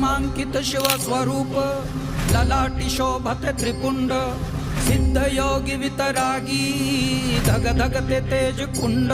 नामांकित शिवस्वरूप ललाटी शोभत त्रिपुंड सिद्ध योगी वितरागी धग धगते तेज कुंड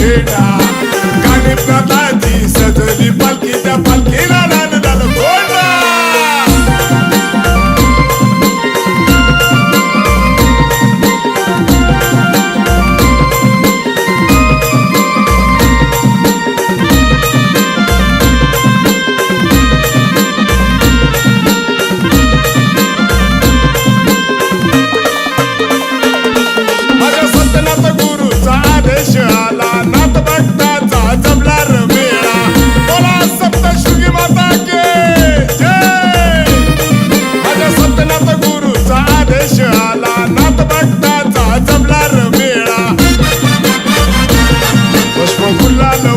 लाल लाल झेंडा कानिपनाथाची सजली पालखी त्या पालखीला आदेश आला नाथ भक्ताचा जमला रमेळा. बोला सप्तशृंगी माता के जय! माझ्या संतनाथ गुरुचा आदेश आला नाथ भक्ताचा जमला रमेळा. पुष्प गुलाल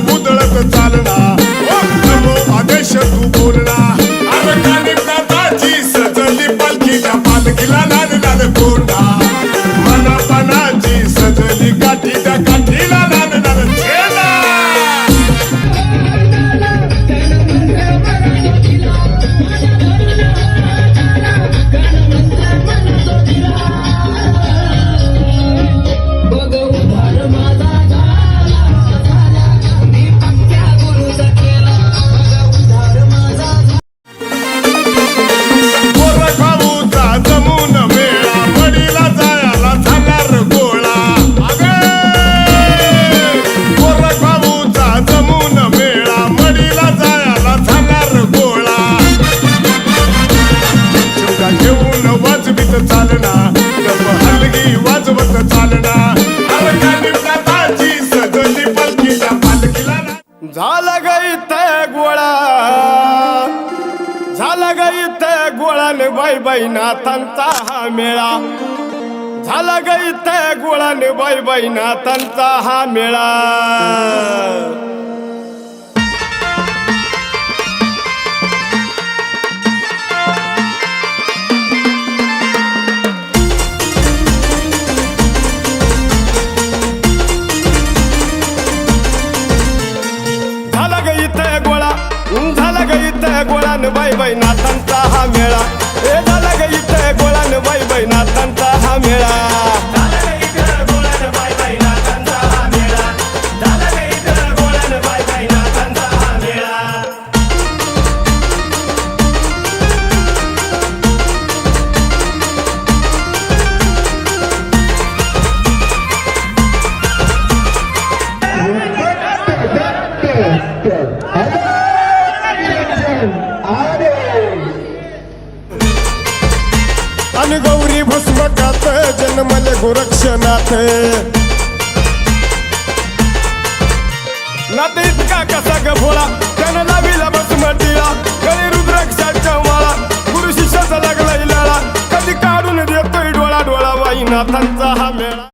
झाला गाई ते गोळाने बाई बाई नाथांचा हा मेळा. झाला गाई ते गोळाने बाई बाई नाथांचा हा मेळा. गोळान बाई बाई नाथांचा हा मेळा. हे झाला ग इथे गोळान बाई बाई नाथांचा जन्मले गोरक्षनाथ नाते इतका कसा ग भोळा त्यानं बस भस्मटीला गळे रुद्राक्षाच्या वाळा गुरु शिष्याचा लागला इलाळा कधी काढून देतोय डोळा डोळा बाई नाथांचा हा मेळा.